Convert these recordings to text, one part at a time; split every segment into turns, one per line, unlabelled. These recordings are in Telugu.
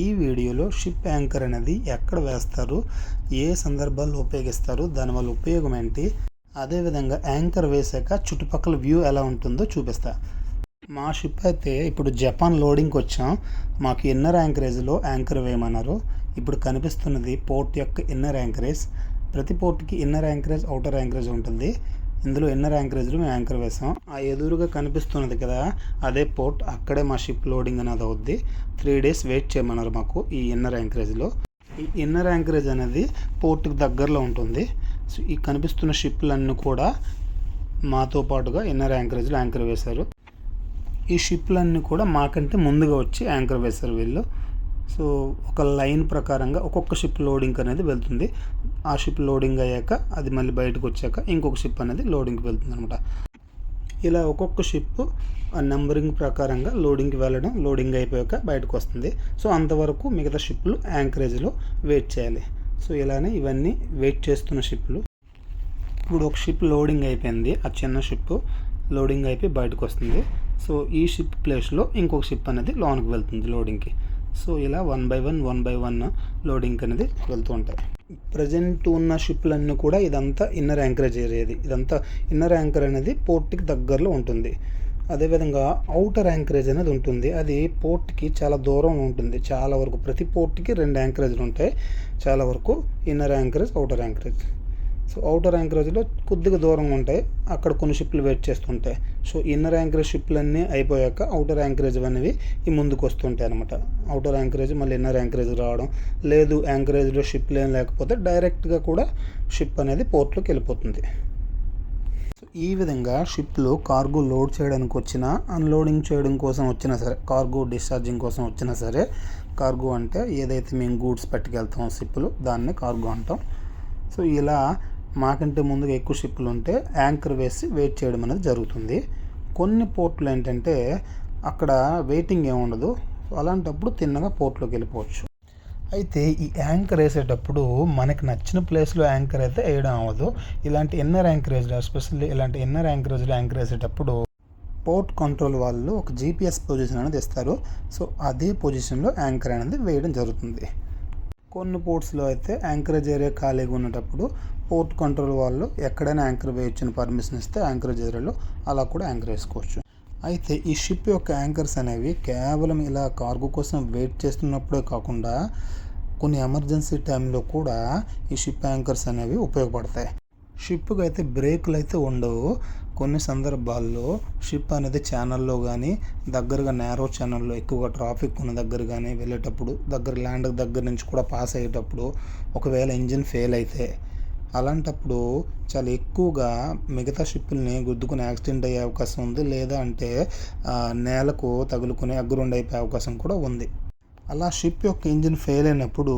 ఈ వీడియోలో షిప్ యాంకర్ అనేది ఎక్కడ వేస్తారు ఏ సందర్భాల్లో ఉపయోగిస్తారు దానివల్ల ఉపయోగం ఏంటి అదేవిధంగా యాంకర్ వేసాక చుట్టుపక్కల వ్యూ ఎలా ఉంటుందో చూపిస్తా. మా షిప్ అయితే ఇప్పుడు జపాన్ లోడింగ్కి వచ్చాం. మాకు ఇన్నర్ యాంకరేజ్లో యాంకర్ వేయమన్నారు. ఇప్పుడు కనిపిస్తున్నది పోర్ట్ యొక్క ఇన్నర్ యాంకరేజ్. ప్రతి పోర్ట్కి ఇన్నర్ యాంకరేజ్ అవుటర్ యాంకరేజ్ ఉంటుంది. ఇందులో ఎన్నర్ యాంకరేజ్లు మేము యాంకర్ వేసాం. ఆ ఎదురుగా కనిపిస్తున్నది కదా అదే పోర్ట్. అక్కడే మా షిప్ లోడింగ్ అనేది అవుద్ది. త్రీ డేస్ వెయిట్ చేయమన్నారు మాకు ఈ ఇన్నర్ యాంకరేజ్లో ఈ ఇన్నర్ యాంకరేజ్ అనేది పోర్ట్కి దగ్గరలో ఉంటుంది. సో ఈ కనిపిస్తున్న షిప్లన్నీ కూడా మాతో పాటుగా ఇన్నర్ యాంకరేజ్లో యాంకర్ వేశారు. ఈ షిప్లన్నీ కూడా మాకంటే ముందుగా వచ్చి యాంకర్ వేశారు వీళ్ళు. సో ఒక లైన్ ప్రకారంగా ఒక్కొక్క షిప్ లోడింగ్ అనేది వెళ్తుంది. ఆ షిప్ లోడింగ్ అయ్యాక అది మళ్ళీ బయటకు వచ్చాక ఇంకొక షిప్ అనేది లోడింగ్కి వెళ్తుంది అనమాట ఇలా ఒక్కొక్క షిప్ ఆ నెంబరింగ్ ప్రకారంగా లోడింగ్కి వెళ్ళడం లోడింగ్ అయిపోయాక బయటకు వస్తుంది. సో అంతవరకు మిగతా షిప్లు యాంకరేజ్లో వెయిట్ చేయాలి. సో ఇలానే ఇవన్నీ వెయిట్ చేస్తున్న షిప్లు ఇప్పుడు ఒక షిప్ లోడింగ్ అయిపోయింది. ఆ చిన్న షిప్ లోడింగ్ అయిపోయి బయటకు వస్తుంది. సో ఈ షిప్ ప్లేస్లో ఇంకొక షిప్ అనేది లోనికి వెళ్తుంది లోడింగ్కి సో ఇలా one by one one by one loading అనేది వెళ్తూ ఉంటాయి. ప్రజెంట్ ఉన్న షిప్లన్నీ కూడా ఇదంతా ఇన్నర్ యాంకరేజ్ ఏరియాది. ఇదంతా ఇన్నర్ యాంకర్ అనేది పోర్ట్కి దగ్గరలో ఉంటుంది. అదేవిధంగా అవుటర్ యాంకరేజ్ అనేది ఉంటుంది. అది పోర్ట్కి చాలా దూరం ఉంటుంది. చాలా వరకు ప్రతి పోర్ట్కి రెండు యాంకరేజ్లు ఉంటాయి. చాలా వరకు inner anchorage outer anchorage. So outer యాంకరేజ్లో కొద్దిగా దూరంగా ఉంటాయి. అక్కడ కొన్ని షిప్లు వెయిట్ చేస్తుంటాయి. సో ఇన్నర్ యాంకరేజ్ షిప్లన్నీ అయిపోయాక అవుటర్ యాంకరేజ్ అనేవి ఈ ముందుకు వస్తుంటాయి అనమాట అవుటర్ యాంకరేజ్ మళ్ళీ ఇన్నర్ యాంకరేజ్ రావడం లేదు యాంకరేజ్లో షిప్లు ఏం లేకపోతే డైరెక్ట్గా కూడా షిప్ అనేది పోర్ట్లోకి వెళ్ళిపోతుంది. సో ఈ విధంగా షిప్లో కార్గో లోడ్ చేయడానికి వచ్చినా అన్లోడింగ్ చేయడం కోసం వచ్చినా సరే కార్గో డిశ్చార్జింగ్ కోసం వచ్చినా సరే కార్గో అంటే ఏదైతే మేము గూడ్స్ పట్టుకెళ్తామో షిప్లు దాన్ని కార్గో అంటాం. సో ఇలా మాకంటే ముందుగా ఎక్కువ షిప్లు ఉంటే యాంకర్ వేసి వెయిట్ చేయడం అనేది జరుగుతుంది. కొన్ని పోర్ట్లు ఏంటంటే అక్కడ వెయిటింగ్ ఏముండదు అలాంటప్పుడు తిన్నగా పోర్ట్లోకి వెళ్ళిపోవచ్చు. అయితే ఈ యాంకర్ వేసేటప్పుడు మనకి నచ్చిన ప్లేస్లో యాంకర్ అయితే వేయడం అవ్వదు. ఇలాంటి ఎన్నర్ యాంకరేజ్ ఎస్పెషల్లీ ఇలాంటి ఎన్నర్ యాంకరేజ్లో యాంకర్ వేసేటప్పుడు పోర్ట్ కంట్రోల్ వాళ్ళు ఒక జీపీఎస్ పొజిషన్ అనేది ఇస్తారు. సో అదే పొజిషన్లో యాంకర్ అనేది వేయడం జరుగుతుంది. కొన్ని పోర్ట్స్లో అయితే యాంకరేజ్ ఏరియా ఖాళీగా ఉన్నటప్పుడు పోర్ట్ కంట్రోల్ వాళ్ళు ఎక్కడైనా యాంకర్ వేయొచ్చిన పర్మిషన్ ఇస్తే యాంకరేజ్ ఏరియాలో అలా కూడా యాంకర్ వేసుకోవచ్చు. అయితే ఈ షిప్ యొక్క యాంకర్స్ అనేవి కేవలం ఇలా కార్గో కోసం వెయిట్ చేస్తున్నప్పుడే కాకుండా కొన్ని ఎమర్జెన్సీ టైంలో కూడా ఈ షిప్ యాంకర్స్ అనేవి ఉపయోగపడతాయి. షిప్కి అయితే బ్రేకులు అయితే ఉండవు. కొన్ని సందర్భాల్లో షిప్ అనేది ఛానల్లో కానీ దగ్గరగా నేరో ఛానల్లో ఎక్కువగా ట్రాఫిక్ ఉన్న దగ్గర కానీ వెళ్ళేటప్పుడు దగ్గర ల్యాండ్ దగ్గర నుంచి కూడా పాస్ అయ్యేటప్పుడు ఒకవేళ ఇంజిన్ ఫెయిల్ అయితే అలాంటప్పుడు చాలా ఎక్కువగా మిగతా షిప్పుల్ని గుద్దుకునే యాక్సిడెంట్ అయ్యే అవకాశం ఉంది. లేదా అంటే నేలకు తగులుకునే అగ్గురుండి అయిపోయే అవకాశం కూడా ఉంది. అలా షిప్ యొక్క ఇంజిన్ ఫెయిల్ అయినప్పుడు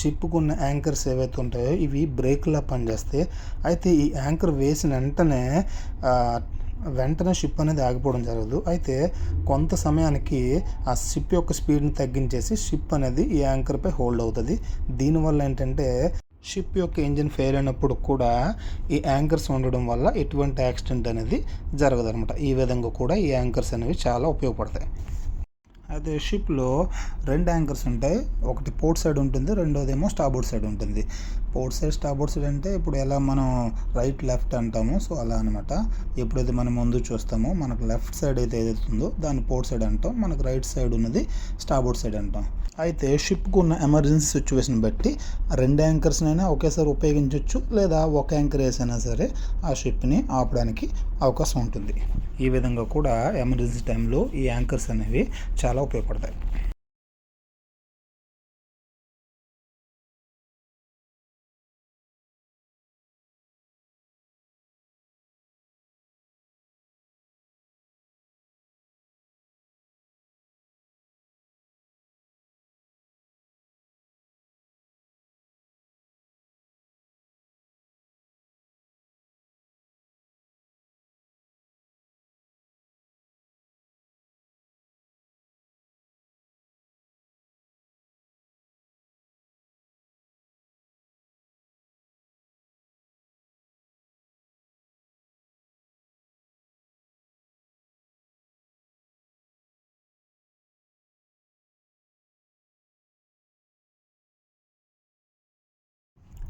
షిప్కు ఉన్న యాంకర్స్ ఏవైతే ఉంటాయో ఇవి బ్రేక్లా పనిచేస్తాయి. అయితే ఈ యాంకర్ వేసిన వెంటనే వెంటనే షిప్ అనేది ఆగిపోవడం జరగదు. అయితే కొంత సమయానికి ఆ షిప్ యొక్క స్పీడ్ని తగ్గించేసి షిప్ అనేది ఈ యాంకర్పై హోల్డ్ అవుతుంది. దీనివల్ల ఏంటంటే షిప్ యొక్క ఇంజిన్ ఫెయిల్ అయినప్పుడు కూడా ఈ యాంకర్స్ ఉండడం వల్ల ఎటువంటి యాక్సిడెంట్ అనేది జరగదు అనమాట ఈ విధంగా కూడా ఈ యాంకర్స్ అనేవి చాలా ఉపయోగపడతాయి. అయితే షిప్లో రెండు యాంకర్స్ ఉంటాయి. ఒకటి పోర్ట్ సైడ్ ఉంటుంది రెండోదేమో స్టాబోర్డ్ సైడ్ ఉంటుంది. పోర్ట్ సైడ్ స్టాబోర్డ్ సైడ్ అంటే ఇప్పుడు ఎలా మనం రైట్ లెఫ్ట్ అంటామో సో అలా అనమాట ఎప్పుడైతే మనం ముందు చూస్తామో మనకు లెఫ్ట్ సైడ్ అయితే ఏదైతే ఉందో దాన్ని పోర్ట్ సైడ్ అంటాం. మనకు రైట్ సైడ్ ఉన్నది స్టాబోర్డ్ సైడ్ అంటాం. అయితే షిప్కు ఉన్న ఎమర్జెన్సీ సిచ్యువేషన్ బట్టి రెండు యాంకర్స్నైనా ఒకేసారి ఉపయోగించవచ్చు లేదా ఒక యాంకర్ వేసైనా సరే ఆ షిప్ని ఆపడానికి అవకాశం ఉంటుంది. ఈ విధంగా కూడా ఎమర్జెన్సీ టైంలో ఈ యాంకర్స్ అనేవి చాలా ఉపయోగపడతాయి.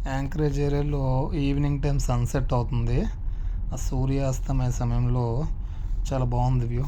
యాంకరేజ్ ఏరియాలో ఈవినింగ్ టైం సన్సెట్ అవుతుంది. ఆ సూర్యాస్తమయ సమయంలో చాలా బాగుంది వ్యూ.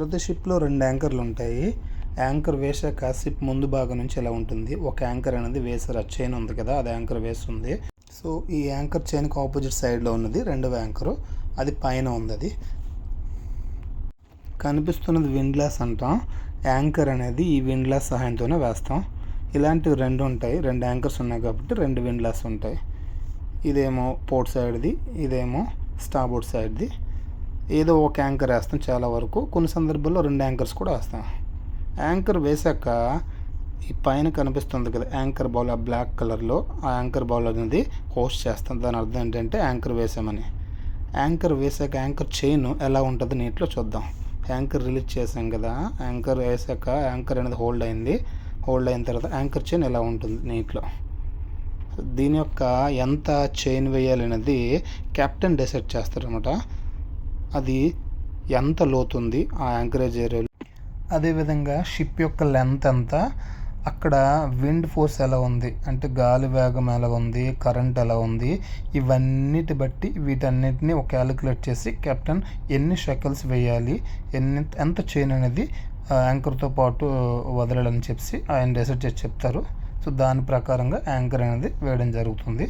ప్రతి షిప్లో రెండు యాంకర్లు ఉంటాయి. యాంకర్ వేసాక షిప్ ముందు భాగం నుంచి ఎలా ఉంటుంది? ఒక యాంకర్ అనేది వేసారు ఆ చైన్ ఉంది కదా అది యాంకర్ వేస్తుంది. సో ఈ యాంకర్ చైన్కి ఆపోజిట్ సైడ్లో ఉన్నది రెండవ యాంకరు. అది పైన ఉంది అది కనిపిస్తున్నది విండ్ గ్లాస్ అంటాం. యాంకర్ అనేది ఈ విండ్ గ్లాస్ సహాయంతోనే వేస్తాం. ఇలాంటివి రెండు ఉంటాయి. రెండు యాంకర్స్ ఉన్నాయి కాబట్టి రెండు విండ్ గ్లాస్ ఉంటాయి. ఇదేమో పోర్ట్ సైడ్ది ఇదేమో స్టాబోర్డ్ సైడ్ది. ఏదో ఒక యాంకర్ వేస్తాం చాలా వరకు. కొన్ని సందర్భాల్లో రెండు యాంకర్స్ కూడా వేస్తాం. యాంకర్ వేశాక ఈ పైన కనిపిస్తుంది కదా యాంకర్ బౌల్ ఆ బ్లాక్ కలర్లో. ఆ యాంకర్ బౌల్ అనేది హోస్ట్ చేస్తాం. దాని అర్థం ఏంటంటే యాంకర్ వేసామని. యాంకర్ వేసాక యాంకర్ చైన్ ఎలా ఉంటుంది నీటిలో చూద్దాం. యాంకర్ రిలీజ్ చేసాం కదా యాంకర్ వేసాక యాంకర్ అనేది హోల్డ్ అయింది. హోల్డ్ అయిన తర్వాత యాంకర్ చైన్ ఎలా ఉంటుంది నీటిలో. దీని యొక్క ఎంత చైన్ వేయాలనేది కెప్టెన్ డిసైడ్ చేస్తారనమాట. అది ఎంత లోతుంది ఆ యాంకరేజ్ ఏరియాలో? అదేవిధంగా షిప్ యొక్క లెంత్ ఎంత? అక్కడ విండ్ ఫోర్స్ ఎలా ఉంది? అంటే గాలి వేగం ఎలా ఉంది? కరెంట్ ఎలా ఉంది? ఇవన్నిటి బట్టి వీటన్నిటిని ఒక క్యాలిక్యులేట్ చేసి కెప్టెన్ ఎన్ని షకల్స్ వేయాలి? ఎన్ని ఎంత చైన్ అనేది యాంకర్తో పాటు వదలాలని చెప్పి ఆయన డిసైడ్ చేసి చెప్తారు. సో దాని ప్రకారంగా యాంకర్ అనేది వేయడం జరుగుతుంది.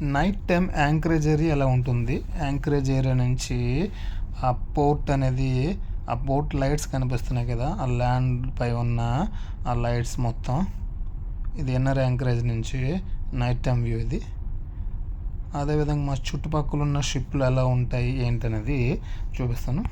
నైట్ టైం యాంకరేజ్ ఏరియా ఎలా ఉంటుంది? యాంకరేజ్ ఏరియా నుంచి ఆ పోర్ట్ అనేది ఆ పోర్ట్ లైట్స్ కనిపిస్తున్నాయి కదా ఆ ల్యాండ్ పై ఉన్న ఆ లైట్స్ మొత్తం. ఇది ఎన్ఆర్ యాంకరేజ్ నుంచి నైట్ టైం వ్యూ ఇది. అదేవిధంగా మా చుట్టుపక్కల ఉన్న షిప్లు ఎలా ఉంటాయి ఏంటనేది చూపిస్తాను.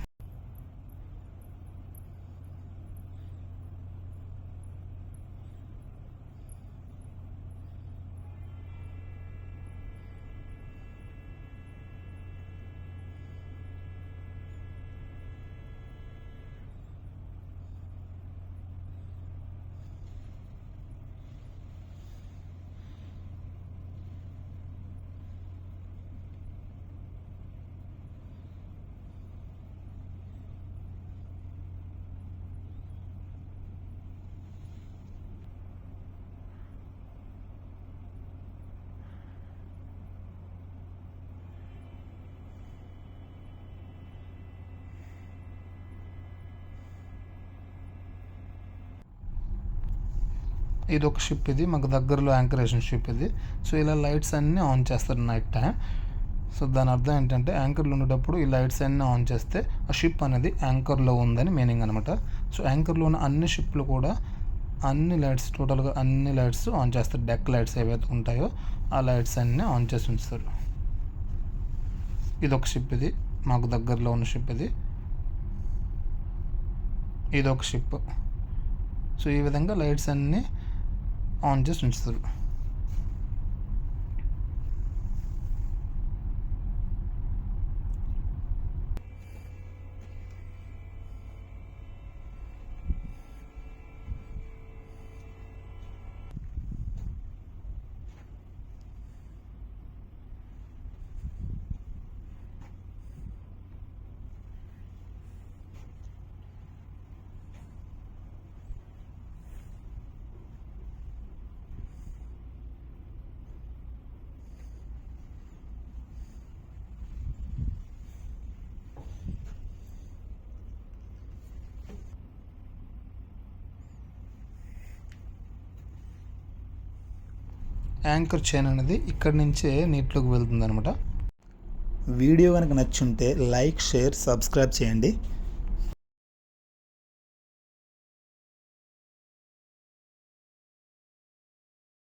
ఇది ఒక షిప్ ఇది మాకు దగ్గరలో యాంకరేషన్ షిప్ ఇది. సో ఇలా లైట్స్ అన్నీ ఆన్ చేస్తారు నైట్ టైం సో దాని అర్థం ఏంటంటే యాంకర్లో ఉండేటప్పుడు ఈ లైట్స్ అన్నీ ఆన్ చేస్తే ఆ షిప్ అనేది యాంకర్లో ఉందని మీనింగ్ అనమాట సో యాంకర్లో ఉన్న అన్ని షిప్లు కూడా అన్ని లైట్స్ టోటల్గా అన్ని లైట్స్ ఆన్ చేస్తారు. డెక్ లైట్స్ ఏవైతే ఉంటాయో ఆ లైట్స్ అన్నీ ఆన్ చేసి ఉంచుతారు. ఇది ఒక షిప్ ఇది మాకు దగ్గరలో ఉన్న షిప్ ఇది. ఇది ఒక షిప్ సో ఈ విధంగా లైట్స్ అన్నీ ఆన్ చేసి యాంకర్ చైన్ అనేది ఇక్కడి నుంచే నీటిలోకి వెళ్తుంది అనమాట
వీడియో కనుక నచ్చుంటే లైక్ షేర్ సబ్స్క్రైబ్ చేయండి.